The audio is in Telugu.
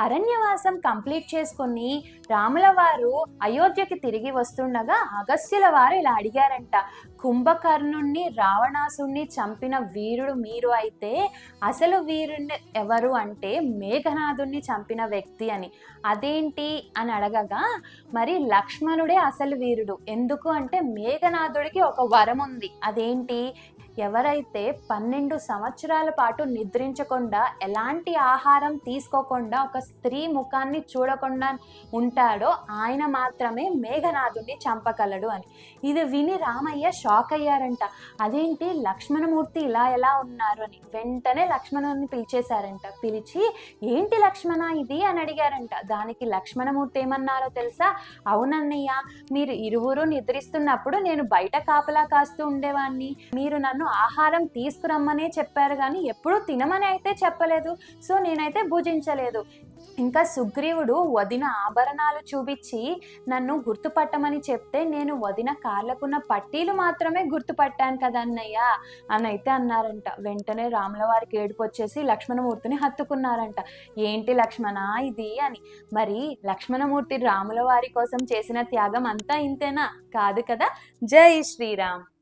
అరణ్యవాసం కంప్లీట్ చేసుకుని రాముల వారు అయోధ్యకి తిరిగి వస్తుండగా అగస్త్యుల వారు ఇలా అడిగారంట కుంభకర్ణుణ్ణి రావణాసుణ్ణి చంపిన వీరుడు మీరు అయితే అసలు వీరుణ్ణి ఎవరు అంటే మేఘనాథుణ్ణి చంపిన వ్యక్తి అని. అదేంటి? అని అడగగా మరి లక్ష్మణుడే అసలు వీరుడు. ఎందుకు అంటే మేఘనాథుడికి ఒక వరం ఉంది అదేంటి? ఎవరైతే పన్నెండు సంవత్సరాల పాటు నిద్రించకుండా ఎలాంటి ఆహారం తీసుకోకుండా ఒక స్త్రీ ముఖాన్ని చూడకుండా ఉంటాడో ఆయన మాత్రమే మేఘనాథుడిని చంపగలడు అని. ఇది విని రామయ్య షాక్ అయ్యారంట. అదేంటి? లక్ష్మణమూర్తి ఇలా ఎలా ఉన్నారు? అని. వెంటనే లక్ష్మణుని పిలిచేశారంట. పిలిచి ఏంటి లక్ష్మణ ఇది? అని అడిగారంట. దానికి లక్ష్మణమూర్తి ఏమన్నారో తెలుసా? అవునన్నయ్య మీరు ఇరువురు నిద్రిస్తున్నప్పుడు నేను బయట కాపలా కాస్తూ ఉండేవాడిని మీరు నన్ను ఆహారం తీసుకురమ్మనే చెప్పారు కానీ ఎప్పుడూ తినమని అయితే చెప్పలేదు. సో నేనైతే భుజించలేదు. ఇంకా సుగ్రీవుడు వదిన ఆభరణాలు చూపించి నన్ను గుర్తుపట్టమని చెప్తే నేను వదిన కాళ్ళకున్న పట్టీలు మాత్రమే గుర్తుపట్టాను కదా అన్నయ్య అని అయితే అన్నారంట. వెంటనే రాముల వారికి ఏడుపు వచ్చేసి లక్ష్మణమూర్తిని హత్తుకున్నారంట. ఏంటి లక్ష్మణ ఇది అని. మరి లక్ష్మణమూర్తి రాముల వారి కోసం చేసిన త్యాగం అంతా ఇంతేనా? కాదు కదా? జై శ్రీరామ్.